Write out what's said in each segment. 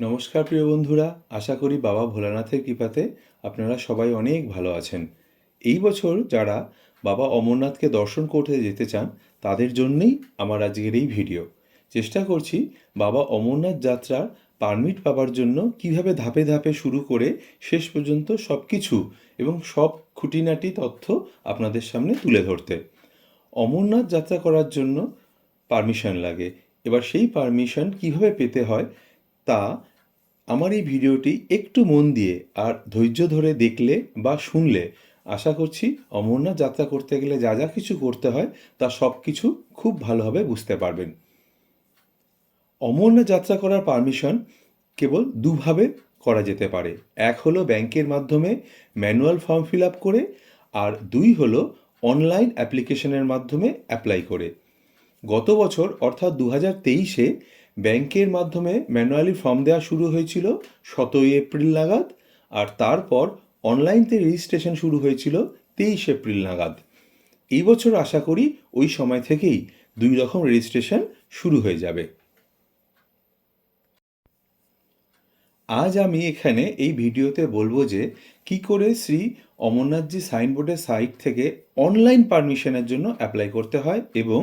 নমস্কার প্রিয় বন্ধুরা, আশা করি বাবা ভোলানাথের কৃপাতে আপনারা সবাই অনেক ভালো আছেন। এই বছর যারা বাবা অমরনাথকে দর্শন করতে যেতে চান, তাদের জন্যেই আমার আজকের এই ভিডিও। চেষ্টা করছি বাবা অমরনাথ যাত্রার পারমিট পাওয়ার জন্য কীভাবে ধাপে ধাপে শুরু করে শেষ পর্যন্ত সব কিছু এবং সব খুঁটিনাটি তথ্য আপনাদের সামনে তুলে ধরতে। অমরনাথ যাত্রা করার জন্য পারমিশন লাগে। এবার সেই পারমিশন কীভাবে পেতে হয় তা আমার এই ভিডিওটি একটু মন দিয়ে আর ধৈর্য ধরে দেখলে বা শুনলে আশা করছি অমরনাথ যাত্রা করতে গেলে যা যা কিছু করতে হয় তা সব কিছু খুব ভালোভাবে বুঝতে পারবেন। অমরনাথ যাত্রা করার পারমিশন কেবল দুভাবে করা যেতে পারে। এক হলো ব্যাংকের মাধ্যমে ম্যানুয়াল ফর্ম ফিল আপ করে আর দুই হলো অনলাইন অ্যাপ্লিকেশনের মাধ্যমে অ্যাপ্লাই করে। গত বছর অর্থাৎ দু হাজার তেইশে ব্যাংকের মাধ্যমে ম্যানুয়ালি ফর্ম দেওয়া শুরু হয়েছিল সতেরোই এপ্রিল নাগাদ আর তারপর অনলাইনতে রেজিস্ট্রেশন শুরু হয়েছিল তেইশ এপ্রিল নাগাদ। এই বছর আশা করি ওই সময় থেকেই দুই রকম রেজিস্ট্রেশন শুরু হয়ে যাবে। আজ আমি এখানে এই ভিডিওতে বলব যে কি করে শ্রী অমরনাথজি সাইনবোর্ডের সাইট থেকে অনলাইন পারমিশনের জন্য অ্যাপ্লাই করতে হয় এবং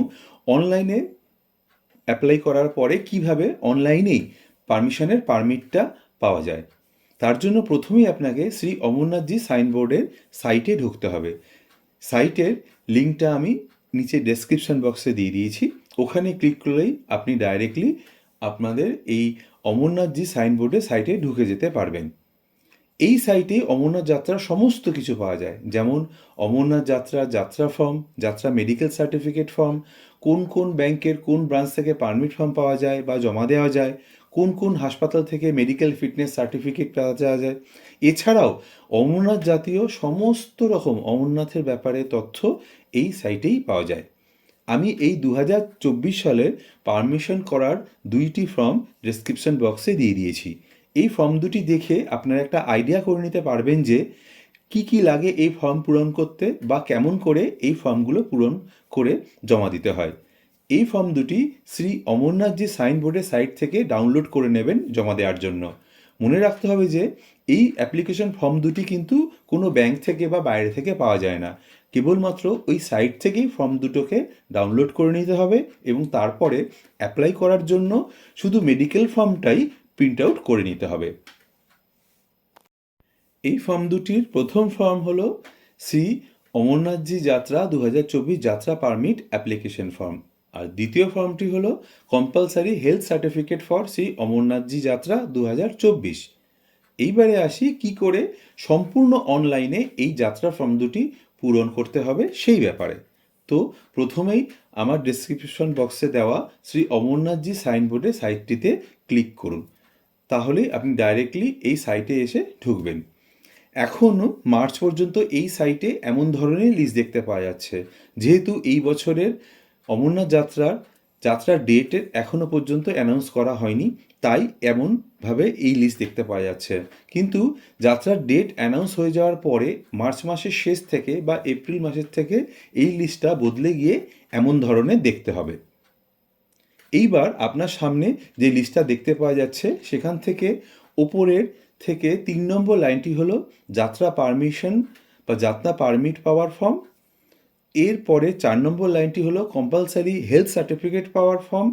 অনলাইনে অ্যাপ্লাই করার পরে কীভাবে অনলাইনেই পারমিশনের পারমিটটা পাওয়া যায়? তার জন্য প্রথমেই আপনাকে শ্রী অমরনাথজি সাইনবোর্ডের সাইটে ঢুকতে হবে। সাইটের লিঙ্কটা আমি নিচে ডেসক্রিপশন বক্সে দিয়ে দিয়েছি। ওখানে ক্লিক করলেই আপনি ডাইরেক্টলি আপনাদের এই অমরনাথজি সাইনবোর্ডের সাইটে ঢুকে যেতে পারবেন। এই সাইটে অমরনাথ যাত্রার সমস্ত কিছু পাওয়া যায়। যেমন অমরনাথ যাত্রা যাত্রা ফর্ম যাত্রা মেডিকেল সার্টিফিকেট ফর্ম কোন কোন ব্যাংকের কোন ব্রাঞ্চ থেকে পারমিট ফর্ম পাওয়া যায় বা জমা দেওয়া যায়, কোন কোন হাসপাতাল থেকে মেডিকেল ফিটনেস সার্টিফিকেট পাওয়া যাওয়া যায়। এছাড়াও অমরনাথ জাতীয় সমস্ত রকম অমরনাথের ব্যাপারে তথ্য এই সাইটেই পাওয়া যায়। আমি এই দু সালের পারমিশন করার দুইটি ফর্ম ডেসক্রিপশন বক্সে দিয়ে দিয়েছি। এই ফর্ম দুটি দেখে আপনারা একটা আইডিয়া করে নিতে পারবেন যে কি কি লাগে এই ফর্ম পূরণ করতে বা কেমন করে এই ফর্মগুলো পূরণ করে জমা দিতে হয়? এই ফর্ম দুটি শ্রী অমরনাথজি সাইনবোর্ডের সাইট থেকে ডাউনলোড করে নেবেন জমা দেওয়ার জন্য। মনে রাখতে হবে যে, এই অ্যাপ্লিকেশন ফর্ম দুটি কিন্তু কোনো ব্যাংক থেকে বা বাইরে থেকে পাওয়া যায় না। কেবলমাত্র ওই সাইট থেকেই ফর্ম দুটোকে ডাউনলোড করে নিতে হবে এবং তারপরে অ্যাপ্লাই করার জন্য শুধু মেডিকেল ফর্মটাই প্রিন্ট আউট করে নিতে হবে। এই ফর্ম দুটির প্রথম ফর্ম হলো শ্রী অমরনাথজি যাত্রা দু হাজার চব্বিশ যাত্রা পারমিট অ্যাপ্লিকেশন ফর্ম। আর দ্বিতীয় ফর্মটি হলো compulsory health certificate for Shri Amarnathji yatra দু হাজার চব্বিশ। এইবারে আসি কি করে সম্পূর্ণ অনলাইনে এই যাত্রা ফর্ম দুটি পূরণ করতে হবে সেই ব্যাপারে। তো প্রথমেই আমার ডেসক্রিপশন বক্সে দেওয়া শ্রী অমরনাথজি সাইনবোর্ডের সাইটটিতে ক্লিক করুন। তাহলে আপনি ডাইরেক্টলি এই সাইটে এসে ঢুকবেন। এখনও মার্চ পর্যন্ত এই সাইটে এমন ধরনের লিস্ট দেখতে পাওয়া যাচ্ছে। যেহেতু এই বছরের অমরনাথ যাত্রার যাত্রার ডেটের এখনও পর্যন্ত অ্যানাউন্স করা হয়নি, তাই এমনভাবে এই লিস্ট দেখতে পাওয়া যাচ্ছে। কিন্তু যাত্রার ডেট অ্যানাউন্স হয়ে যাওয়ার পরে মার্চ মাসের শেষ থেকে বা এপ্রিল মাসের থেকে এই লিস্টটা বদলে গিয়ে এমন ধরনের দেখতে হবে। এইবার আপনার সামনে যে লিস্টটা দেখতে পাওয়া যাচ্ছে, সেখান থেকে ওপরের থেকে তিন নম্বর লাইনটি হলো যাত্রা পারমিশন বা যাত্রা পারমিট পাওয়ার ফর্ম। এরপরে চার নম্বর লাইনটি হলো কম্পালসারি হেলথ সার্টিফিকেট পাওয়ার ফর্ম।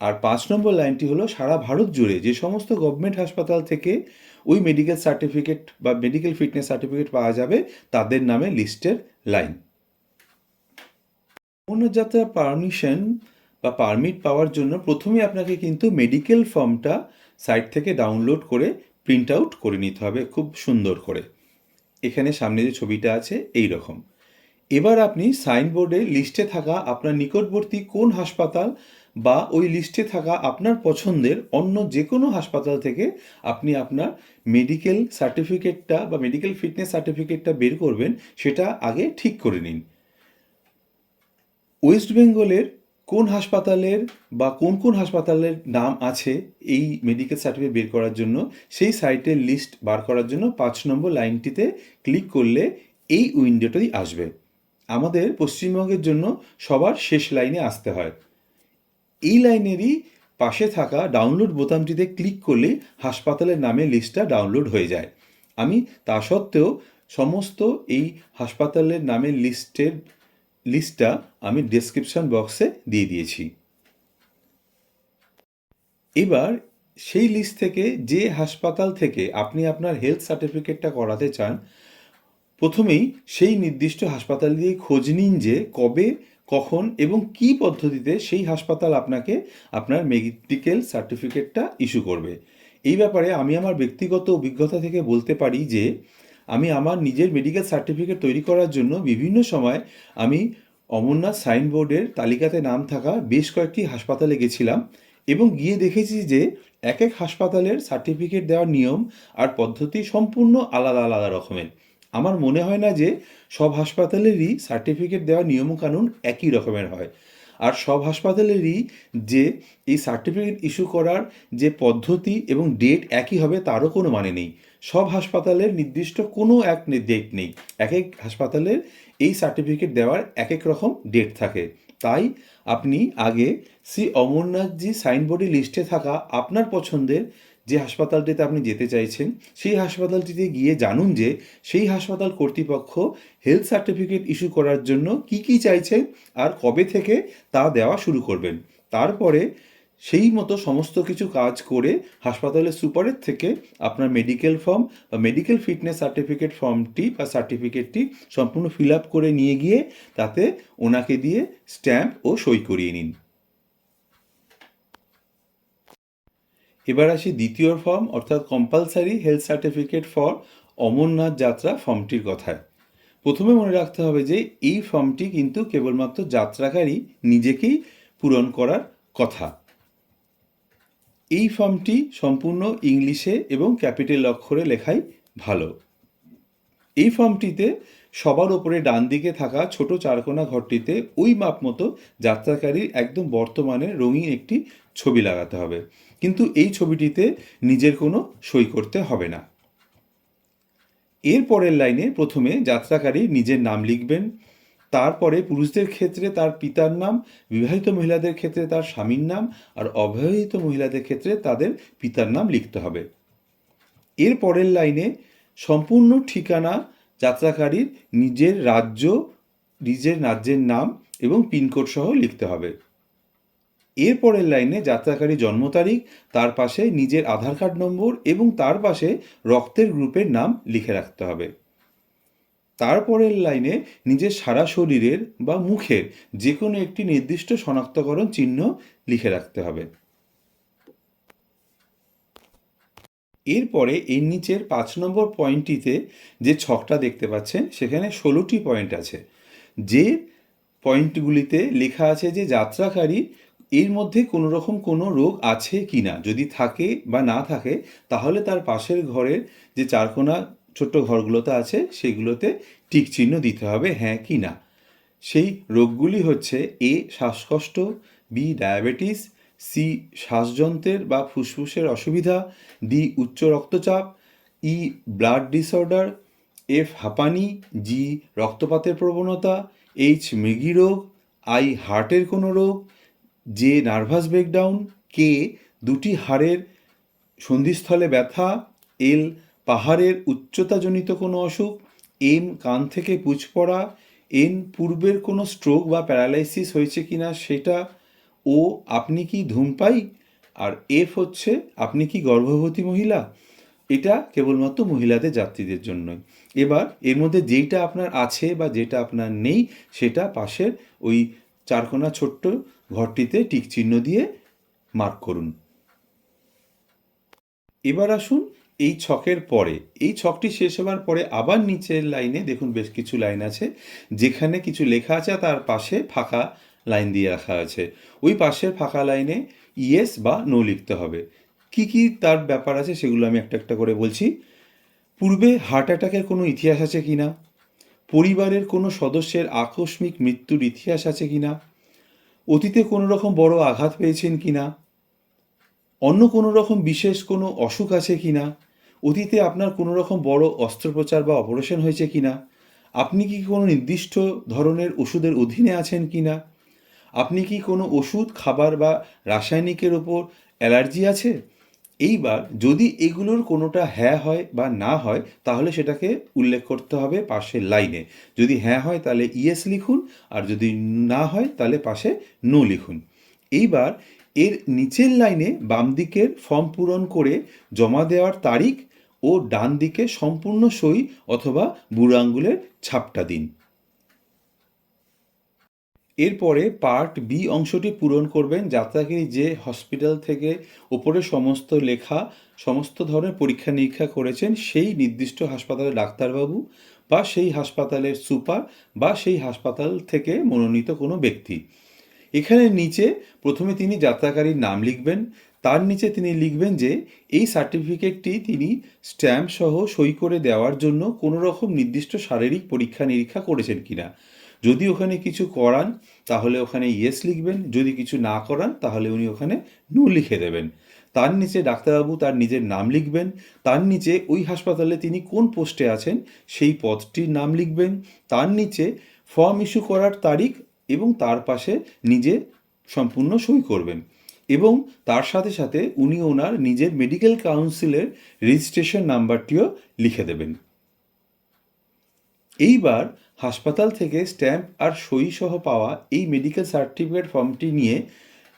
আর পাঁচ নম্বর লাইনটি হলো সারা ভারত জুড়ে যে সমস্ত গভর্নমেন্ট হাসপাতাল থেকে ওই মেডিকেল সার্টিফিকেট বা মেডিকেল ফিটনেস সার্টিফিকেট পাওয়া যাবে, তাদের নামে লিস্টের লাইন যাত্রা পারমিশন বা পারমিট পাওয়ার জন্য প্রথমে আপনাকে কিন্তু মেডিকেল ফর্মটা সাইট থেকে ডাউনলোড করে প্রিন্ট আউট করে নিতে হবে খুব সুন্দর করে। এখানে সামনে যে ছবিটা আছে এই রকম এবার আপনি সাইনবোর্ডে লিস্টে থাকা আপনার নিকটবর্তী কোন হাসপাতাল বা ওই লিস্টে থাকা আপনার পছন্দের অন্য যে কোনো হাসপাতাল থেকে আপনি আপনার মেডিকেল সার্টিফিকেটটা বা মেডিকেল ফিটনেস সার্টিফিকেটটা বের করবেন, সেটা আগে ঠিক করে নিন। ওয়েস্ট বেঙ্গলের কোন হাসপাতালের বা কোন কোন হাসপাতালের নাম আছে এই মেডিকেল সার্টিফিকেট বের করার জন্য? সেই সাইটের লিস্ট বার করার জন্য পাঁচ নম্বর লাইনটিতে ক্লিক করলে এই উইন্ডোটাই আসবে। আমাদের পশ্চিমবঙ্গের জন্য সবার শেষ লাইনে আসতে হয়। এই লাইনেরই পাশে থাকা ডাউনলোড বোতামটিতে ক্লিক করলে হাসপাতালের নামে লিস্টটা ডাউনলোড হয়ে যায়। আমি তা সত্ত্বেও সমস্ত এই হাসপাতালের নামের লিস্টের লিস্টটা আমি ডেসক্রিপশন বক্সে দিয়ে দিয়েছি। এবার সেই লিস্ট থেকে যে হাসপাতাল থেকে আপনি আপনার হেলথ সার্টিফিকেটটা করাতে চান, প্রথমেই সেই নির্দিষ্ট হাসপাতাল দিয়ে খোঁজ নিন যে কবে, কখন এবং কী পদ্ধতিতে সেই হাসপাতাল আপনাকে আপনার মেডিকেল সার্টিফিকেটটা ইস্যু করবে। এই ব্যাপারে আমি আমার ব্যক্তিগত অভিজ্ঞতা থেকে বলতে পারি যে আমি আমার নিজের মেডিকেল সার্টিফিকেট তৈরি করার জন্য বিভিন্ন সময় আমি অমরনাথ সাইনবোর্ডের তালিকাতে নাম থাকা বেশ কয়েকটি হাসপাতালে গেছিলাম এবং গিয়ে দেখেছি যে এক এক হাসপাতালের সার্টিফিকেট দেওয়ার নিয়ম আর পদ্ধতি সম্পূর্ণ আলাদা আলাদা রকমের। আমার মনে হয় না যে সব হাসপাতালেরই সার্টিফিকেট দেওয়ার নিয়মকানুন একই রকমের হয়। আর সব হাসপাতালেরই যে এই সার্টিফিকেট ইস্যু করার যে পদ্ধতি এবং ডেট একই হবে তারও কোনো মানে নেই। সব হাসপাতালের নির্দিষ্ট কোনো এক ডেট নেই। এক এক হাসপাতালের এই সার্টিফিকেট দেওয়ার এক এক রকম ডেট থাকে। তাই আপনি আগে শ্রী অমরনাথজি সাইনবোর্ডে লিস্টে থাকা আপনার পছন্দের যে হাসপাতালটিতে আপনি যেতে চাইছেন, সেই হাসপাতালটিতে গিয়ে জানুন যে সেই হাসপাতাল কর্তৃপক্ষ হেলথ সার্টিফিকেট ইস্যু করার জন্য কি কি চাইছেন আর কবে থেকে তা দেওয়া শুরু করবেন। তারপরে সেই মতো সমস্ত কিছু কাজ করে হাসপাতালের সুপারের থেকে আপনার মেডিকেল ফর্ম বা মেডিকেল ফিটনেস সার্টিফিকেট ফর্মটি বা সার্টিফিকেটটি সম্পূর্ণ ফিল আপ করে নিয়ে গিয়ে তাতে ওনাকে দিয়ে স্ট্যাম্প ও সই করিয়ে নিন। এবার আসি দ্বিতীয় ফর্ম অর্থাৎ compulsory health certificate for Amarnath yatra ফর্মটির কথায়। প্রথমে মনে রাখতে হবে যে এই ফর্মটি কিন্তু কেবলমাত্র যাত্রাকারী নিজেকেই পূরণ করার কথা। এই ফর্মটি সম্পূর্ণ ইংলিশে এবং ক্যাপিটাল অক্ষরে লেখাই ভালো। এই ফর্মটিতে সবার ওপরে ডান দিকে থাকা ছোট চারকোনা ঘরটিতে ওই মাপ মতো যাত্রাকারীর একদম বর্তমানে রঙিন একটি ছবি লাগাতে হবে। কিন্তু এই ছবিটিতে নিজের কোনো সই করতে হবে না। এর পরের লাইনে প্রথমে যাত্রাকারী নিজের নাম লিখবেন তারপরে পুরুষদের ক্ষেত্রে তার পিতার নাম, বিবাহিত মহিলাদের ক্ষেত্রে তার স্বামীর নাম, আর অবিবাহিত মহিলাদের ক্ষেত্রে তাদের পিতার নাম লিখতে হবে। এর পরের লাইনে সম্পূর্ণ ঠিকানা যাত্রাকারীর নিজের রাজ্য, নিজের রাজ্যের নাম এবং পিনকোড সহ লিখতে হবে। এর পরের লাইনে যাত্রাকারী জন্ম তারিখ, তার পাশে নিজের আধার কার্ড নম্বর এবং তার পাশে রক্তের গ্রুপের নাম লিখে রাখতে হবে। তারপরের লাইনে নিজের সারা শরীরের বা মুখের যে কোনো একটি নির্দিষ্ট শনাক্তকরণ চিহ্ন লিখে রাখতে হবে। এরপরে এর নিচের পাঁচ নম্বর পয়েন্টটিতে যে ছকটা দেখতে পাচ্ছেন, সেখানে ষোলোটি পয়েন্ট আছে। যে পয়েন্টগুলিতে লেখা আছে যে যাত্রাকারী এর মধ্যে কোনো রকম কোনো রোগ আছে কি না যদি থাকে বা না থাকে, তাহলে তার পাশের ঘরের যে চারকোনা ছোট্ট ঘরগুলোতে আছে, সেগুলোতে টিক চিহ্ন দিতে হবে হ্যাঁ কি না। সেই রোগগুলি হচ্ছে এ, শ্বাসকষ্ট, বি, ডায়াবেটিস, সি, শ্বাসযন্ত্রের বা ফুসফুসের অসুবিধা, ডি, উচ্চ রক্তচাপ, ই, ব্লাড ডিসঅর্ডার, এফ, হাঁপানি, জি, রক্তপাতের প্রবণতা, এইচ, মৃগী রোগ, আই, হার্টের কোনো রোগ যে নার্ভাস ব্রেকডাউন, কে, দুটি হাড়ের সন্ধিস্থলে ব্যথা, এল পাহাড়ের উচ্চতাজনিত কোনো অসুখ এম কান থেকে পুঁজ পড়া, এন পূর্বের কোনো স্ট্রোক বা প্যারালাইসিস হয়েছে কিনা সেটা, ও আপনি কি ধূমপাই আর এফ হচ্ছে, আপনি কি গর্ভবতী মহিলা? এটা কেবলমাত্র মহিলাদের যাত্রীদের জন্যই। এবার এর মধ্যে যেইটা আপনার আছে বা যেটা আপনার নেই, সেটা পাশের ওই চারকোনা ছোট্ট ঘরটিতে টিক চিহ্ন দিয়ে মার্ক করুন। এবার আসুন এই ছকের পরে, এই ছকটি শেষ হওয়ার পরে আবার নিচের লাইনে দেখুন বেশ কিছু লাইন আছে, যেখানে কিছু লেখা আছে তার পাশে ফাঁকা লাইন দিয়ে রাখা আছে। ওই পাশের ফাঁকা লাইনে ইয়েস বা নো লিখতে হবে। কি কি তার ব্যাপার আছে সেগুলো আমি একটা একটা করে বলছি। পূর্বে হার্ট অ্যাটাকের কোনো ইতিহাস আছে কি না পরিবারের কোনো সদস্যের আকস্মিক মৃত্যুর ইতিহাস আছে কি না অতীতে কোনো রকম বড় আঘাত পেয়েছেন কি না অন্য কোনো রকম বিশেষ কোনো অসুখ আছে কি না অতীতে আপনার কোনো রকম বড় অস্ত্রোপচার বা অপারেশন হয়েছে কি না আপনি কি কোনো নির্দিষ্ট ধরনের ওষুধের অধীনে আছেন কি না আপনি কি কোনো ওষুধ, খাবার বা রাসায়নিকের ওপর অ্যালার্জি আছে? এইবার যদি এগুলোর কোনোটা হ্যাঁ হয় বা না হয়, তাহলে সেটাকে উল্লেখ করতে হবে পাশের লাইনে। যদি হ্যাঁ হয়, তাহলে ইয়েস লিখুন, আর যদি না হয়, তাহলে পাশে নো লিখুন। এইবার এর নিচের লাইনে বাম দিকের ফর্ম পূরণ করে জমা দেওয়ার তারিখ ও ডান দিকে সম্পূর্ণ সই অথবা বুড়ো আঙ্গুলের ছাপটা দিন। এরপরে পার্ট বি অংশটি পূরণ করবেন। যাত্রাকারী যে হসপিটাল থেকে ওপরে সমস্ত লেখা, সমস্ত ধরনের পরীক্ষা নিরীক্ষা করেছেন, সেই নির্দিষ্ট হাসপাতালের ডাক্তারবাবু বা সেই হাসপাতালের সুপার বা সেই হাসপাতাল থেকে মনোনীত কোনো ব্যক্তি। এখানে নিচে প্রথমে তিনি যাত্রাকারীর নাম লিখবেন তার নিচে তিনি লিখবেন যে, এই সার্টিফিকেটটি তিনি স্ট্যাম্প সহ সই করে দেওয়ার জন্য কোনো রকম নির্দিষ্ট শারীরিক পরীক্ষা নিরীক্ষা করেছেন কিনা। যদি ওখানে কিছু করান, তাহলে ওখানে ইয়েস লিখবেন। যদি কিছু না করান, তাহলে উনি ওখানে নো লিখে দেবেন। তার নিচে ডাক্তারবাবু তার নিজের নাম লিখবেন। তার নিচে ওই হাসপাতালে তিনি কোন পোস্টে আছেন, সেই পদটির নাম লিখবেন। তার নিচে ফর্ম ইস্যু করার তারিখ এবং তার পাশে নিজে সম্পূর্ণ সই করবেন। এবং তার সাথে সাথে উনি ওনার নিজের মেডিকেল কাউন্সিলের রেজিস্ট্রেশন নাম্বারটিও লিখে দেবেন। এইবার হাসপাতাল থেকে স্ট্যাম্প আর সই সহ পাওয়া এই মেডিকেল সার্টিফিকেট ফর্মটি নিয়ে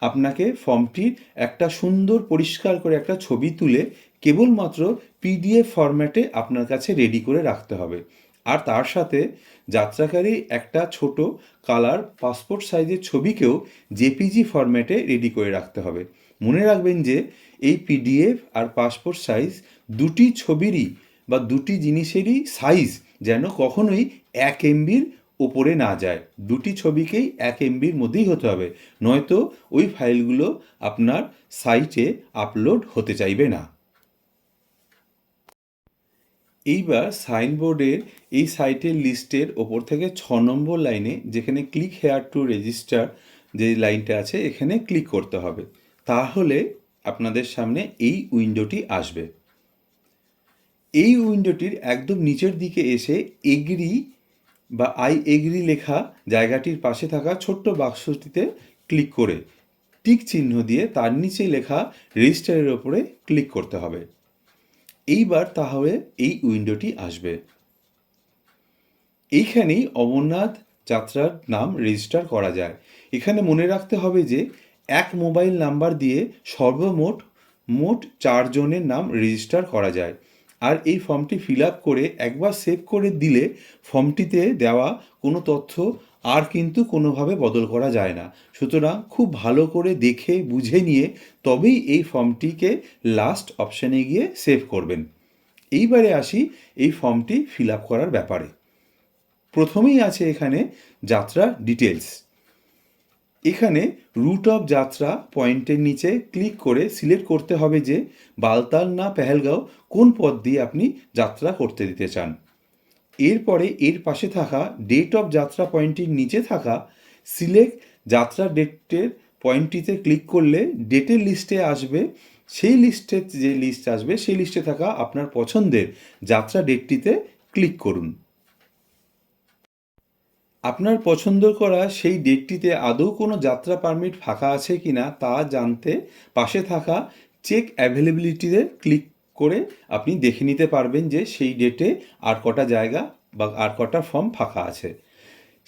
আপনাকে ফর্মটির একটা সুন্দর পরিষ্কার করে একটা ছবি তুলে কেবলমাত্র পিডিএফ ফরম্যাটে আপনার কাছে রেডি করে রাখতে হবে। আর তার সাথে যাত্রাকারী একটা ছোট কালার পাসপোর্ট সাইজের ছবিকেও জেপিজি ফরম্যাটে রেডি করে রাখতে হবে। মনে রাখবেন যে এই পিডিএফ আর পাসপোর্ট সাইজ দুটি ছবিরই বা দুটি জিনিসেরই সাইজ যেন কখনোই এক এমবির ওপরে না যায়। দুটি ছবিকেই এক এমবির মধ্যেই হতে হবে। নয়তো ওই ফাইলগুলো আপনার সাইটে আপলোড হতে চাইবে না। এইবার সাইনবোর্ডের এই সাইটের লিস্টের ওপর থেকে ছ নম্বর লাইনে যেখানে ক্লিক হেয়ার টু রেজিস্টার যে লাইনটা আছে, এখানে ক্লিক করতে হবে। তাহলে আপনাদের সামনে এই উইন্ডোটি আসবে। এই উইন্ডোটির একদম নিচের দিকে এসে এগ্রি বা আই এগ্রি লেখা জায়গাটির পাশে থাকা ছোট্ট বাক্সটিতে ক্লিক করে টিক চিহ্ন দিয়ে তার নিচে লেখা রেজিস্টারের ওপরে ক্লিক করতে হবে। এইবার তাহলে এই উইন্ডোটি আসবে। এইখানেই অমরনাথ যাত্রার নাম রেজিস্টার করা যায়। এখানে মনে রাখতে হবে যে, এক মোবাইল নাম্বার দিয়ে সর্বমোট, মোট চারজনের নাম রেজিস্টার করা যায়। আর এই ফর্মটি ফিল আপ করে একবার সেভ করে দিলে ফর্মটিতে দেওয়া কোনো তথ্য আর কিন্তু কোনোভাবে বদল করা যায় না। সুতরাং খুব ভালো করে দেখে, বুঝে নিয়ে তবেই এই ফর্মটিকে লাস্ট অপশানে গিয়ে সেভ করবেন। এইবারে আসি এই ফর্মটি ফিল আপ করার ব্যাপারে। প্রথমেই আছে এখানে যাত্রা ডিটেলস এখানে রুট অফ যাত্রা পয়েন্টের নিচে ক্লিক করে সিলেক্ট করতে হবে যে বালতাল না পেহেলগাঁও কোন পথ দিয়ে আপনি যাত্রা করতে দিতে চান। এরপরে এর পাশে থাকা ডেট অফ যাত্রা পয়েন্টটির নিচে থাকা সিলেক্ট যাত্রা ডেটের পয়েন্টটিতে ক্লিক করলে ডেটের লিস্টে আসবে। সেই লিস্টের যে লিস্ট আসবে, সেই লিস্টে থাকা আপনার পছন্দের যাত্রা ডেটটিতে ক্লিক করুন। আপনার পছন্দ করা সেই ডেটটিতে আদৌ কোনো যাত্রা পারমিট ফাঁকা আছে কি না তা জানতে পাশে থাকা চেক অ্যাভেলেবিলিটিতে ক্লিক করে আপনি দেখে নিতে পারবেন যে সেই ডেটে আর কটা জায়গা বা আর কটা ফর্ম ফাঁকা আছে।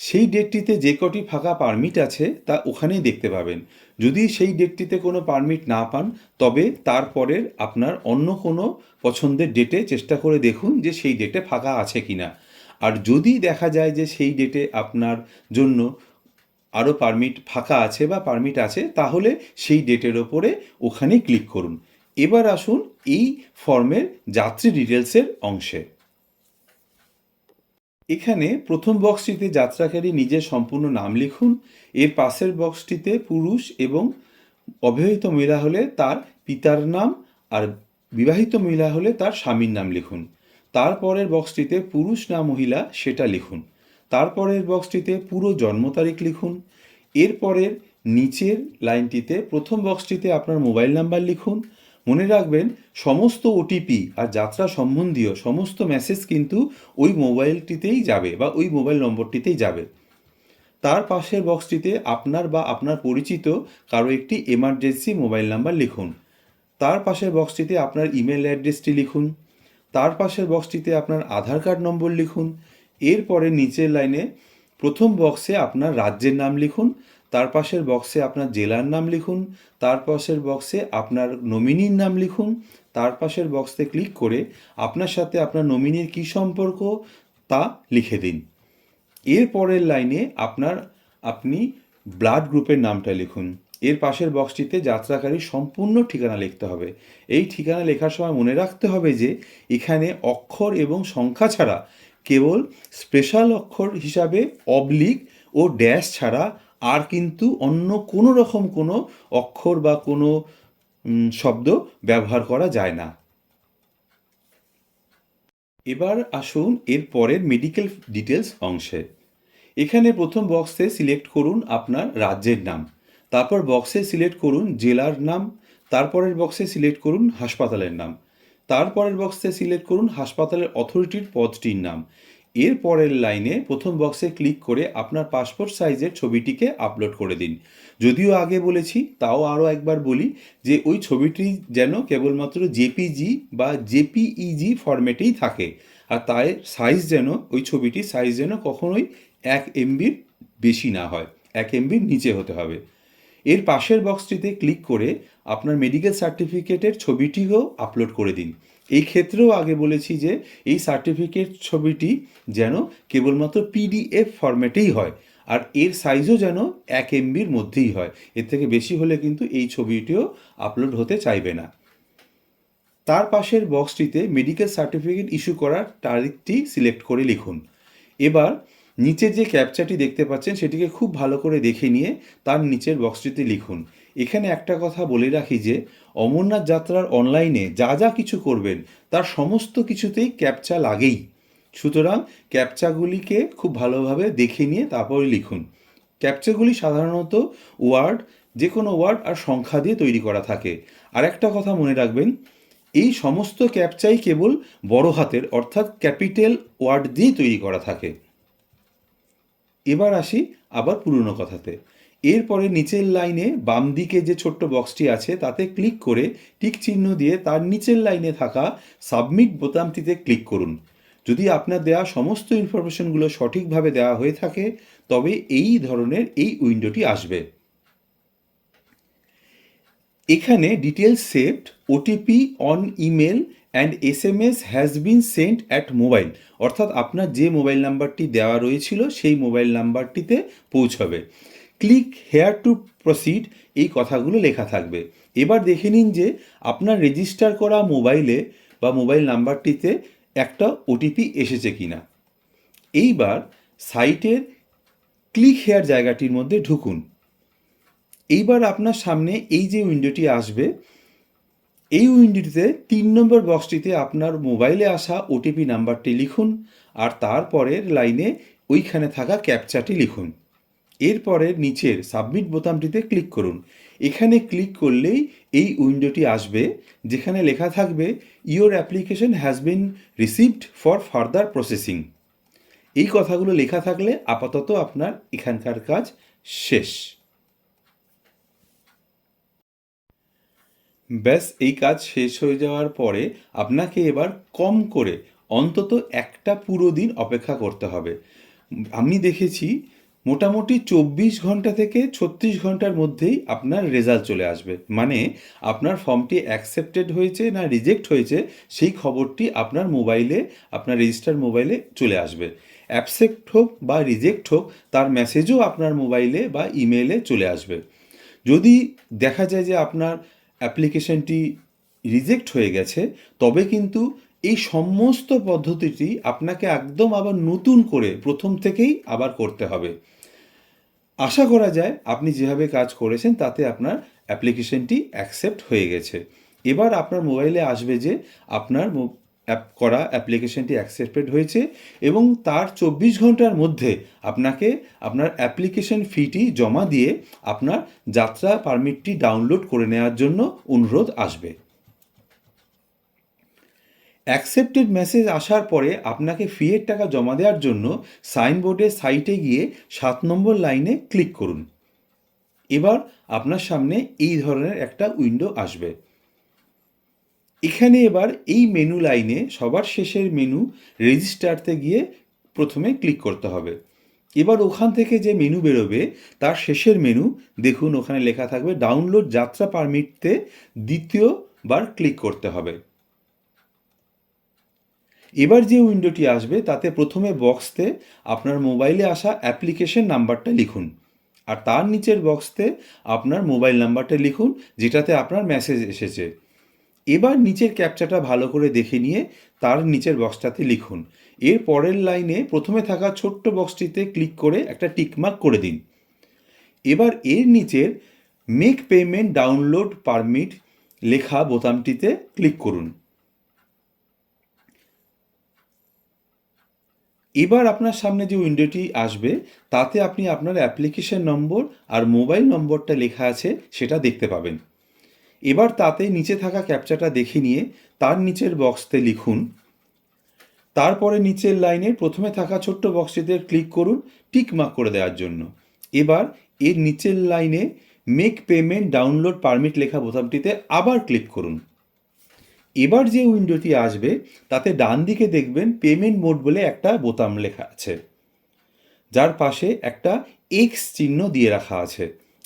সেই ডেটটিতে যে কটি ফাঁকা পারমিট আছে, তা ওখানেই দেখতে পাবেন। যদি সেই ডেটটিতে কোনো পারমিট না পান, তবে তারপরের আপনার অন্য কোনো পছন্দের ডেটে চেষ্টা করে দেখুন যে সেই ডেটে ফাঁকা আছে কি না আর যদি দেখা যায় যে সেই ডেটে আপনার জন্য আরও পারমিট ফাঁকা আছে বা পারমিট আছে, তাহলে সেই ডেটের ওপরে ওখানে ক্লিক করুন। এবার আসুন এই ফর্মের যাত্রী ডিটেলসের অংশে। এখানে প্রথম বক্সটিতে যাত্রাকারী নিজের সম্পূর্ণ নাম লিখুন, এর পাশের বক্সটিতে পুরুষ এবং অবিবাহিত মহিলা হলে তার পিতার নাম আর বিবাহিত মহিলা হলে তার স্বামীর নাম লিখুন। তারপরের বক্সটিতে পুরুষ না মহিলা সেটা লিখুন। তারপরের বক্সটিতে পুরো জন্ম তারিখ লিখুন। এরপরের নিচের লাইনটিতে প্রথম বক্সটিতে আপনার মোবাইল নাম্বার লিখুন। মনে রাখবেন, সমস্ত ওটিপি আর যাত্রা সম্বন্ধীয় সমস্ত মেসেজ কিন্তু ওই মোবাইলটিতেই যাবে বা ওই মোবাইল নম্বরটিতেই যাবে। তার পাশের বক্সটিতে আপনার বা আপনার পরিচিত কারও একটি এমার্জেন্সি মোবাইল নাম্বার লিখুন। তার পাশের বক্সটিতে আপনার ইমেল অ্যাড্রেসটি লিখুন। তার পাশের বক্সটিতে আপনার আধার কার্ড নম্বর লিখুন। এরপরে নিচের লাইনে প্রথম বক্সে আপনার রাজ্যের নাম লিখুন। তার পাশের বক্সে আপনার জেলার নাম লিখুন, তার পাশের বক্সে আপনার নমিনির নাম লিখুন, তার পাশের বক্সে ক্লিক করে আপনার সাথে আপনার নমিনির কী সম্পর্ক তা লিখে দিন। এর পরের লাইনে আপনার, আপনি ব্লাড গ্রুপের নামটা লিখুন। এর পাশের বক্সটিতে যাত্রাকারীর সম্পূর্ণ ঠিকানা লিখতে হবে। এই ঠিকানা লেখার সময় মনে রাখতে হবে যে এখানে অক্ষর এবং সংখ্যা ছাড়া কেবল স্পেশাল অক্ষর হিসাবে অবলিক ও ড্যাশ ছাড়া আর কিন্তু অন্য কোনো রকম কোনো অক্ষর বা কোনো শব্দ ব্যবহার করা যায় না। এবার আসুন এর পরের মেডিকেল ডিটেলস অংশে। এখানে প্রথম বক্সে সিলেক্ট করুন আপনার রাজ্যের নাম, তারপর বক্সে সিলেক্ট করুন জেলার নাম, তারপরের বক্সে সিলেক্ট করুন হাসপাতালের নাম, তারপরের বক্সে সিলেক্ট করুন হাসপাতালের অথরিটির পদটির নাম। এর পরের লাইনে প্রথম বক্সে ক্লিক করে আপনার পাসপোর্ট সাইজের ছবিটিকে আপলোড করে দিন। যদিও আগে বলেছি, তাও আরও একবার বলি যে ওই ছবিটি যেন কেবলমাত্র জেপিজি বা জেপিইজি ফরম্যাটেই থাকে আর তাই সাইজ যেন, ওই ছবিটির সাইজ যেন কখনোই এক এমবির বেশি না হয়, এক এমবির নিচে হতে হবে। এর পাশের বক্সটিতে ক্লিক করে আপনার মেডিকেল সার্টিফিকেটের ছবিটিও আপলোড করে দিন। এই ক্ষেত্রেও আগে বলেছি যে এই সার্টিফিকেট ছবিটি যেন কেবলমাত্র পিডিএফ ফরম্যাটেই হয় আর এর সাইজও যেন এক এমবির মধ্যেই হয়। এর থেকে বেশি হলে কিন্তু এই ছবিটিও আপলোড হতে চাইবে না। তার পাশের বক্সটিতে মেডিকেল সার্টিফিকেট ইস্যু করার তারিখটি সিলেক্ট করে লিখুন। এবার নিচের যে ক্যাপচাটি দেখতে পাচ্ছেন, সেটিকে খুব ভালো করে দেখে নিয়ে তার নিচের বক্সটিতে লিখুন। এখানে একটা কথা বলে রাখি যে অমরনাথ যাত্রার অনলাইনে যা যা কিছু করবেন, তার সমস্ত কিছুতেই ক্যাপচা লাগেই। সুতরাং ক্যাপচাগুলিকে খুব ভালোভাবে দেখে নিয়ে তারপরে লিখুন। ক্যাপচাগুলি সাধারণত ওয়ার্ড যে কোনো ওয়ার্ড আর সংখ্যা দিয়ে তৈরি করা থাকে। আর একটা কথা মনে রাখবেন, এই সমস্ত ক্যাপচাই কেবল বড় হাতের, অর্থাৎ ক্যাপিটাল ওয়ার্ড দিয়েই তৈরি করা থাকে। এবার আসি আবার পুরনো কথাতে। এরপরে নিচের লাইনে বাম দিকে যে ছোট্ট বক্সটি আছে, তাতে ক্লিক করে টিক চিহ্ন দিয়ে তার নিচের লাইনে থাকা সাবমিট বোতামটিতে ক্লিক করুন। যদি আপনার দেওয়া সমস্ত ইনফরমেশনগুলো সঠিকভাবে দেওয়া হয়ে থাকে, তবে এই ধরনের এই উইন্ডোটি আসবে। এখানে details saved OTP on email and S M S has been sent at mobile অর্থাৎ আপনার যে মোবাইল নাম্বারটি দেওয়া রয়েছিল, সেই মোবাইল নাম্বারটিতে পৌঁছবে। ক্লিক হেয়ার টু প্রসিড এই কথাগুলো লেখা থাকবে। এবার দেখে নিন যে আপনার রেজিস্টার করা মোবাইলে বা মোবাইল নাম্বারটিতে একটা ওটিপি এসেছে কিনা। এইবার সাইটের ক্লিক হেয়ার জায়গাটির মধ্যে ঢুকুন। এইবার আপনার সামনে এই যে উইন্ডোটি আসবে, এই উইন্ডোটিতে তিন নম্বর বক্সটিতে আপনার মোবাইলে আসা ওটিপি নাম্বারটি লিখুন, আর তারপরের লাইনে ওইখানে থাকা ক্যাপচাটি লিখুন। এরপরে নিচের সাবমিট বোতামটিতে ক্লিক করুন। এখানে ক্লিক করলেই এই উইন্ডোটি আসবে, যেখানে লেখা থাকবে your application has been received for further processing এই কথাগুলো লেখা থাকলে আপাতত আপনার এখানকার কাজ শেষ। ব্যাস, এই কাজ শেষ হয়ে যাওয়ার পরে আপনাকে এবার কম করে অন্তত একটা পুরো দিন অপেক্ষা করতে হবে। আমি দেখেছি মোটামুটি চব্বিশ ঘণ্টা থেকে ছত্রিশ ঘণ্টার মধ্যেই আপনার রেজাল্ট চলে আসবে। মানে আপনার ফর্মটি অ্যাকসেপ্টেড হয়েছে না রিজেক্ট হয়েছে, সেই খবরটি আপনার মোবাইলে আপনার রেজিস্টার মোবাইলে চলে আসবে। অ্যাকসেপ্ট হোক বা রিজেক্ট হোক, তার মেসেজও আপনার মোবাইলে বা ইমেলে চলে আসবে। যদি দেখা যায় যে আপনার অ্যাপ্লিকেশনটি রিজেক্ট হয়ে গেছে, তবে কিন্তু এই সমস্ত পদ্ধতিটি আপনাকে একদম আবার নতুন করে প্রথম থেকেই আবার করতে হবে। আশা করা যায় আপনি যেভাবে কাজ করেছেন তাতে আপনার অ্যাপ্লিকেশনটি অ্যাকসেপ্ট হয়ে গেছে। এবার আপনার মোবাইলে আসবে যে আপনার অ্যাপ করা অ্যাপ্লিকেশনটি অ্যাকসেপ্টেড হয়েছে এবং তার চব্বিশ ঘণ্টার মধ্যে আপনাকে আপনার অ্যাপ্লিকেশন ফিটি জমা দিয়ে আপনার যাত্রা পারমিটটি ডাউনলোড করে নেওয়ার জন্য অনুরোধ আসবে। অ্যাকসেপ্টেড মেসেজ আসার পরে আপনাকে ফিয়ের টাকা জমা দেওয়ার জন্য সাইনবোর্ডের সাইটে গিয়ে সাত নম্বর লাইনে ক্লিক করুন। এবার আপনার সামনে এই ধরনের একটা উইন্ডো আসবে। এখানে এবার এই মেনু লাইনে সবার শেষের মেনু রেজিস্টারতে গিয়ে প্রথমে ক্লিক করতে হবে। এবার ওখান থেকে যে মেনু বেরোবে, তার শেষের মেনু দেখুন ওখানে লেখা থাকবে ডাউনলোড যাত্রা পারমিটতে দ্বিতীয়বার ক্লিক করতে হবে। এবার যে উইন্ডোটি আসবে, তাতে প্রথমে বক্সতে আপনার মোবাইলে আসা অ্যাপ্লিকেশন নাম্বারটা লিখুন। আর তার নিচের বক্সতে আপনার মোবাইল নাম্বারটা লিখুন, যেটাতে আপনার মেসেজ এসেছে। এবার নিচের ক্যাপচাটা ভালো করে দেখে নিয়ে তার নিচের বক্সটাতে লিখুন। এর পরের লাইনে প্রথমে থাকা ছোট্ট বক্সটিতে ক্লিক করে একটা টিকমার্ক করে দিন। এবার এর নিচের মেক পেমেন্ট ডাউনলোড পারমিট লেখা বোতামটিতে ক্লিক করুন। এবার আপনার সামনে যে উইন্ডোটি আসবে, তাতে আপনি আপনার অ্যাপ্লিকেশন নম্বর আর মোবাইল নম্বরটা লেখা আছে, সেটা দেখতে পাবেন। এবার তাতে নিচে থাকা ক্যাপচাটা দেখে নিয়ে তার নিচের বক্সতে লিখুন। তারপরে নিচের লাইনে প্রথমে থাকা ছোট্ট বক্সটিতে ক্লিক করুন টিক মার্ক করে দেওয়ার জন্য। এবার এর নিচের লাইনে মেক পেমেন্ট ডাউনলোড পারমিট লেখা বোতামটিতে আবার ক্লিক করুন। এবার যে উইন্ডোটি আসবে, তাতে ডান দিকে দেখবেন পেমেন্ট মোড বলে একটা বোতাম লেখা আছে। যার পাশে একটা এক্স চিহ্ন দিয়ে রাখা আছে।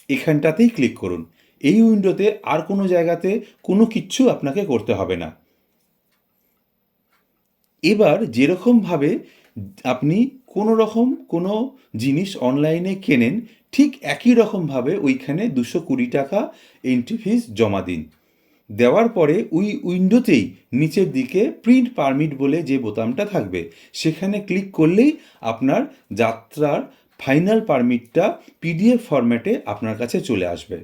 এখানটাতেই ক্লিক করুন। এই উইন্ডোতে আর কোনো জায়গাতে কোনো কিচ্ছু আপনাকে করতে হবে না। এবার যেরকমভাবে আপনি কোনো রকম কোনো জিনিস অনলাইনে কেনেন, ঠিক একই রকমভাবে ওইখানে দুশো কুড়ি টাকা এন্ট্রি ফিস জমা দিন। দেওয়ার পরে ওই উইন্ডোতেই নিচের দিকে প্রিন্ট পারমিট বলে যে বোতামটা থাকবে, সেখানে ক্লিক করলেই আপনার যাত্রার ফাইনাল পারমিটটা পিডিএফ ফরম্যাটে আপনার কাছে চলে আসবে।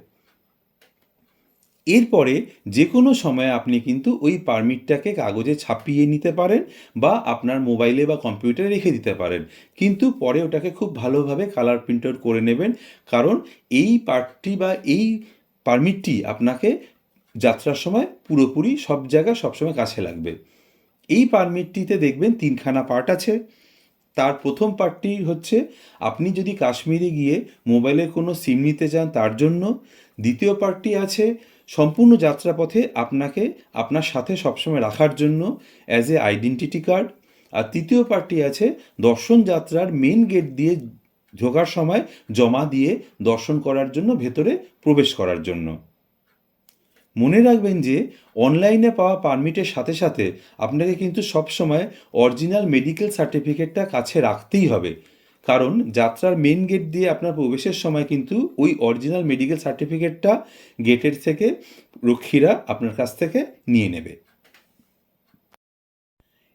এরপরে যে কোনো সময় আপনি কিন্তু ওই পারমিটটাকে কাগজে ছাপিয়ে নিতে পারেন বা আপনার মোবাইলে বা কম্পিউটারে রেখে দিতে পারেন। কিন্তু পরে ওটাকে খুব ভালোভাবে কালার প্রিন্ট করে নেবেন, কারণ এই পার্টটি বা এই পারমিটটি আপনাকে যাত্রার সময় পুরোপুরি সব জায়গায় সবসময় কাছে লাগবে। এই পারমিটটিতে দেখবেন তিনখানা পার্ট আছে। তার প্রথম পার্টটি হচ্ছে, আপনি যদি কাশ্মীরে গিয়ে মোবাইলের কোনো সিম নিতে চান তার জন্য। দ্বিতীয় পার্টটি আছে, সম্পূর্ণ যাত্রাপথে আপনাকে আপনার সাথে সবসময় রাখার জন্য অ্যাজ এ আইডেন্টিটি কার্ড আর তৃতীয় পার্টটি আছে, দর্শন যাত্রার মেন গেট দিয়ে ঢোকার সময় জমা দিয়ে দর্শন করার জন্য ভেতরে প্রবেশ করার জন্য। মনে রাখবেন যে অনলাইনে পাওয়া পারমিটের সাথে সাথে আপনাকে কিন্তু সবসময় অরিজিনাল মেডিকেল সার্টিফিকেটটা কাছে রাখতেই হবে। কারণ যাত্রার মেন গেট দিয়ে আপনার প্রবেশের সময় কিন্তু ওই অরিজিনাল মেডিকেল সার্টিফিকেটটা গেটের থেকে রক্ষীরা আপনার কাছ থেকে নিয়ে নেবে।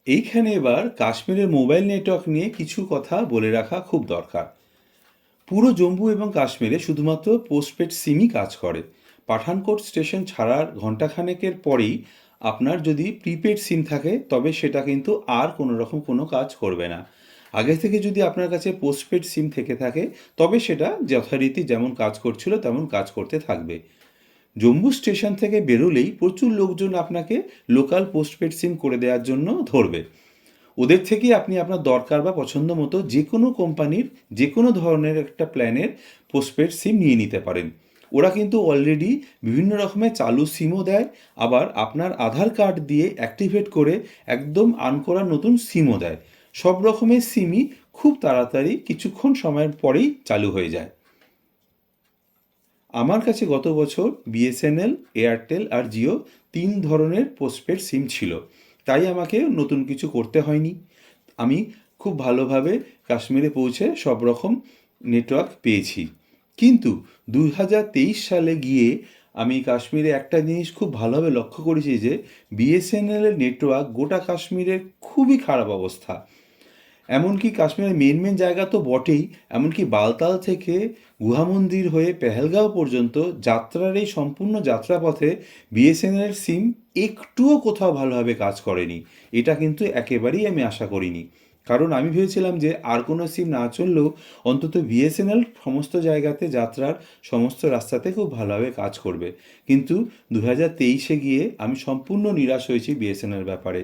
এইখানে এবার কাশ্মীরের মোবাইল নেটওয়ার্ক নিয়ে কিছু কথা বলে রাখা খুব দরকার। পুরো জম্মু এবং কাশ্মীরে শুধুমাত্র পোস্টপেড সিমই কাজ করে। পাঠানকোট স্টেশন ছাড়ার ঘন্টাখানেকের পরেই আপনার যদি প্রিপেড সিম থাকে, তবে সেটা কিন্তু আর কোনো রকম কোনো কাজ করবে না। আগে থেকে যদি আপনার কাছে পোস্টপেড সিম থেকে থাকে, তবে সেটা যথারীতি যেমন কাজ করছিল তেমন কাজ করতে থাকবে। জম্মু স্টেশন থেকে বেরোলেই প্রচুর লোকজন আপনাকে লোকাল পোস্টপেড সিম করে দেওয়ার জন্য ধরবে। ওদের থেকেই আপনি আপনার দরকার বা পছন্দ মতো যে কোনো কোম্পানির যে কোনো ধরনের একটা প্ল্যানের পোস্টপেড সিম নিয়ে নিতে পারেন। ওরা কিন্তু অলরেডি বিভিন্ন রকমের চালু সিমও দেয়, আবার আপনার আধার কার্ড দিয়ে অ্যাক্টিভেট করে একদম আন করা নতুন সিমও দেয়। সব রকমের সিমই খুব তাড়াতাড়ি কিছুক্ষণ সময়ের পরেই চালু হয়ে যায়। আমার কাছে গত বছর বিএসএনএল এয়ারটেল আর জিও তিন ধরনের পোস্টপেড সিম ছিল। তাই আমাকে নতুন কিছু করতে হয়নি। আমি খুব ভালোভাবে কাশ্মীরে পৌঁছে সব রকম নেটওয়ার্ক পেয়েছি। কিন্তু দুই হাজার তেইশ সালে গিয়ে আমি কাশ্মীরে একটা জিনিস খুব ভালোভাবে লক্ষ্য করেছি যে বিএসএনএলের নেটওয়ার্ক গোটা কাশ্মীরের খুবই খারাপ অবস্থা। এমনকি কাশ্মীরের মেন মেন জায়গা তো বটেই, এমনকি বালতাল থেকে গুহা মন্দির হয়ে পেহেলগাঁও পর্যন্ত যাত্রার এই সম্পূর্ণ যাত্রাপথে বিএসএনএল সিম একটুও কোথাও ভালোভাবে কাজ করেনি। এটা কিন্তু একেবারেই আমি আশা করিনি। কারণ আমি ভেবেছিলাম যে আর কোনো সিম না চললেও অন্তত বিএসএনএল সমস্ত জায়গাতে যাত্রার সমস্ত রাস্তাতে খুব ভালোভাবে কাজ করবে। কিন্তু দু হাজার তেইশে গিয়ে আমি সম্পূর্ণ নিরাশ হয়েছি বিএসএনএল ব্যাপারে।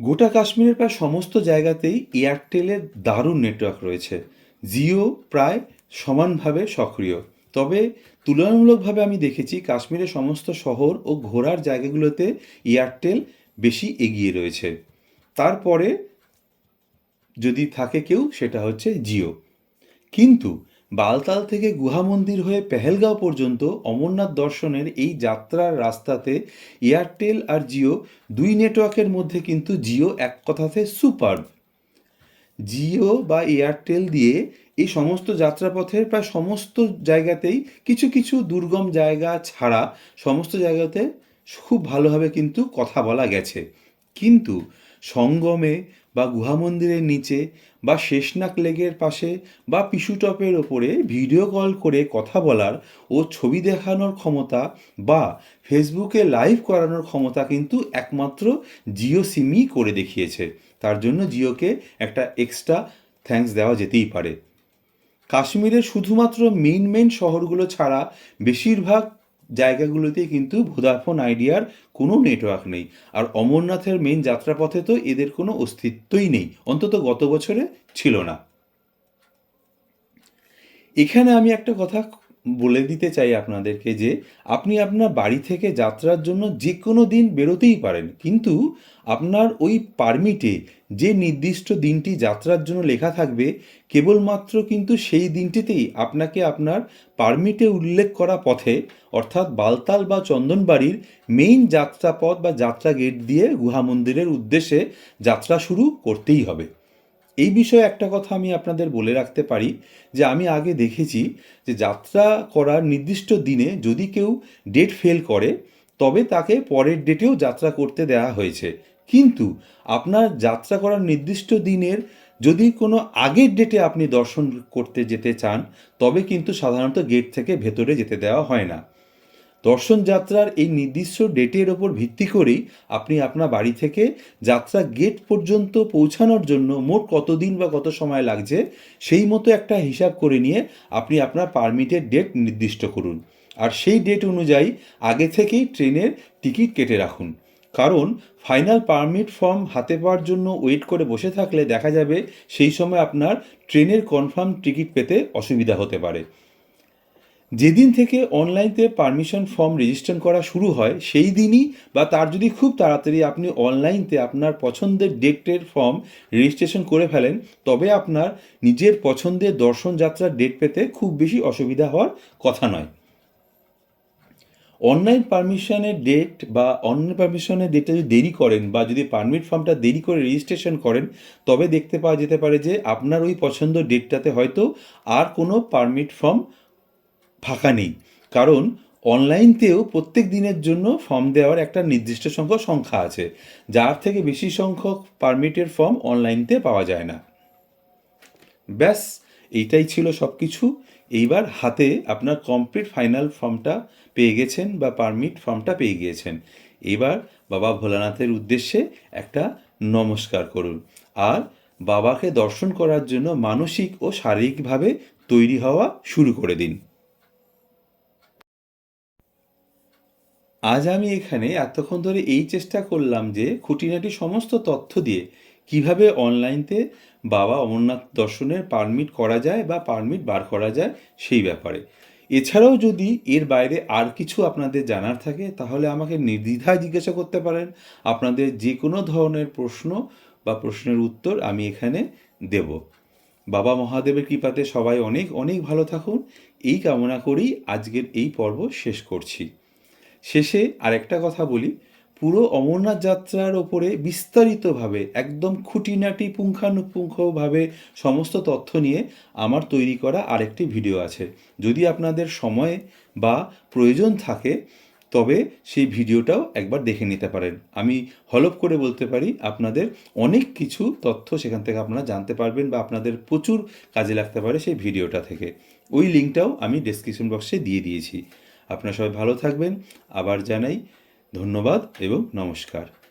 গোটা কাশ্মীরের প্রায় সমস্ত জায়গাতেই এয়ারটেলের দারুণ নেটওয়ার্ক রয়েছে। জিও প্রায় সমানভাবে সক্রিয়। তবে তুলনামূলকভাবে আমি দেখেছি কাশ্মীরের সমস্ত শহর ও ঘোরার জায়গাগুলোতে এয়ারটেল বেশি এগিয়ে রয়েছে। তারপরে যদি থাকে কেউ, সেটা হচ্ছে জিও। কিন্তু বালতাল থেকে গুহা মন্দির হয়ে পেহেলগাঁও পর্যন্ত অমরনাথ দর্শনের এই যাত্রার রাস্তাতে এয়ারটেল আর জিও দুই নেটওয়ার্কের মধ্যে কিন্তু জিও এক কথাতে সুপার। জিও বা এয়ারটেল দিয়ে এই সমস্ত যাত্রাপথের প্রায় সমস্ত জায়গাতেই কিছু কিছু দুর্গম জায়গা ছাড়া সমস্ত জায়গাতে খুব ভালোভাবে কিন্তু কথা বলা গেছে। কিন্তু সঙ্গমে বা গুহা মন্দিরের নিচে বা শেষনাগ লেগের পাশে বা পিসু টপের ওপরে ভিডিও কল করে কথা বলার ও ছবি দেখানোর ক্ষমতা বা ফেসবুকে লাইভ করানোর ক্ষমতা কিন্তু একমাত্র জিও সিমই করে দেখিয়েছে। তার জন্য জিওকে একটা এক্সট্রা থ্যাঙ্কস দেওয়া যেতেই পারে। কাশ্মীরের শুধুমাত্র মেইন মেইন শহরগুলো ছাড়া বেশিরভাগ জায়গাগুলোতে কিন্তু ভোদাফোন আইডিয়ার কোনো নেটওয়ার্ক নেই। আর অমরনাথের মেন যাত্রাপথে তো এদের কোনো অস্তিত্বই নেই। অন্তত গত বছরে ছিল না। এখানে আমি একটা কথা বলে দিতে চাই আপনাদেরকে যে, আপনি আপনার বাড়ি থেকে যাত্রার জন্য যে কোনো দিন বেরোতেই পারেন। কিন্তু আপনার ওই পারমিটে যে নির্দিষ্ট দিনটি যাত্রার জন্য লেখা থাকবে, কেবলমাত্র কিন্তু সেই দিনটিতেই আপনাকে আপনার পারমিটে উল্লেখ করা পথে, অর্থাৎ বালতাল বা চন্দনবাড়ির মেইন যাত্রাপথ বা যাত্রা গেট দিয়ে গুহা মন্দিরের উদ্দেশ্যে যাত্রা শুরু করতেই হবে। এই বিষয়ে একটা কথা আমি আপনাদের বলে রাখতে পারি যে আমি আগে দেখেছি যে যাত্রা করার নির্দিষ্ট দিনে যদি কেউ ডেট ফেল করে, তবে তাকে পরের ডেটেও যাত্রা করতে দেওয়া হয়েছে। কিন্তু আপনার যাত্রা করার নির্দিষ্ট দিনের যদি কোনো আগের ডেটে আপনি দর্শন করতে যেতে চান, তবে কিন্তু সাধারণত গেট থেকে ভেতরে যেতে দেওয়া হয় না। দর্শন যাত্রার এই নির্দিষ্ট ডেটের ওপর ভিত্তি করেই আপনি আপনার বাড়ি থেকে যাত্রা গেট পর্যন্ত পৌঁছানোর জন্য মোট কতদিন বা কত সময় লাগছে সেই মতো একটা হিসাব করে নিয়ে আপনি আপনার পারমিটের ডেট নির্দিষ্ট করুন। আর সেই ডেট অনুযায়ী আগে থেকেই ট্রেনের টিকিট কেটে রাখুন। কারণ ফাইনাল পারমিট ফর্ম হাতে পাওয়ার জন্য ওয়েট করে বসে থাকলে দেখা যাবে সেই সময় আপনার ট্রেনের কনফার্ম টিকিট পেতে অসুবিধা হতে পারে। যেদিন থেকে অনলাইনতে পারমিশন ফর্ম রেজিস্ট্রেশন করা শুরু হয়, সেই দিনই বা তার যদি খুব তাড়াতাড়ি আপনি অনলাইনতে আপনার পছন্দের ডেটের ফর্ম রেজিস্ট্রেশন করে ফেলেন, তবে আপনার নিজের পছন্দের দর্শন যাত্রার ডেট পেতে খুব বেশি অসুবিধা হওয়ার কথা নয়। অনলাইন পারমিশনের ডেট বা অনলাইন পারমিশনের ডেটটা যদি দেরি করেন বা যদি পারমিট ফর্মটা দেরি করে রেজিস্ট্রেশন করেন, তবে দেখতে পাওয়া যেতে পারে যে আপনার ওই পছন্দ ডেটটাতে হয়তো আর কোনো পারমিট ফর্ম ফাঁকা নেই। কারণ অনলাইনতেও প্রত্যেক দিনের জন্য ফর্ম দেওয়ার একটা নির্দিষ্ট সংখ্যক সংখ্যা আছে। যার থেকে বেশি সংখ্যক পারমিটের ফর্ম অনলাইনতে পাওয়া যায় না। ব্যাস, এইটাই ছিল সব কিছু এইবার হাতে আপনার কমপ্লিট ফাইনাল ফর্মটা পেয়ে গেছেন বা পারমিট ফর্মটা পেয়ে গিয়েছেন। এবার বাবা ভোলানাথের উদ্দেশ্যে একটা নমস্কার করুন। আর বাবাকে দর্শন করার জন্য মানসিক ও শারীরিকভাবে তৈরি হওয়া শুরু করে দিন। আজ আমি এখানে এতক্ষণ ধরে এই চেষ্টা করলাম যে খুঁটিনাটি সমস্ত তথ্য দিয়ে কীভাবে অনলাইনতে বাবা অমরনাথ দর্শনের পারমিট করা যায় বা পারমিট বার করা যায় সেই ব্যাপারে। এছাড়াও যদি এর বাইরে আর কিছু আপনাদের জানার থাকে, তাহলে আমাকে নির্দ্বিধায় জিজ্ঞাসা করতে পারেন। আপনাদের যে কোনো ধরনের প্রশ্ন বা প্রশ্নের উত্তর আমি এখানে দেব। বাবা মহাদেবের কৃপাতে সবাই অনেক অনেক ভালো থাকুন। এই কামনা করেই আজকের এই পর্ব শেষ করছি। শেষে আরেকটা কথা বলি। পুরো অমরনাথ যাত্রার ওপরে বিস্তারিতভাবে, একদম খুঁটিনাটি, পুঙ্খানুপুঙ্খভাবে সমস্ত তথ্য নিয়ে আমার তৈরি করা আরেকটি ভিডিও আছে। যদি আপনাদের সময় বা প্রয়োজন থাকে, তবে সেই ভিডিওটাও একবার দেখে নিতে পারেন। আমি হলপ করে বলতে পারি, আপনাদের অনেক কিছু তথ্য সেখান থেকে আপনারা জানতে পারবেন বা আপনাদের প্রচুর কাজে লাগতে পারে সেই ভিডিওটা থেকে। ওই লিঙ্কটাও আমি ডেসক্রিপশন বক্সে দিয়ে দিয়েছি। আপনারা সবাই ভালো থাকবেন। আবার জানাই ধন্যবাদ এবং নমস্কার।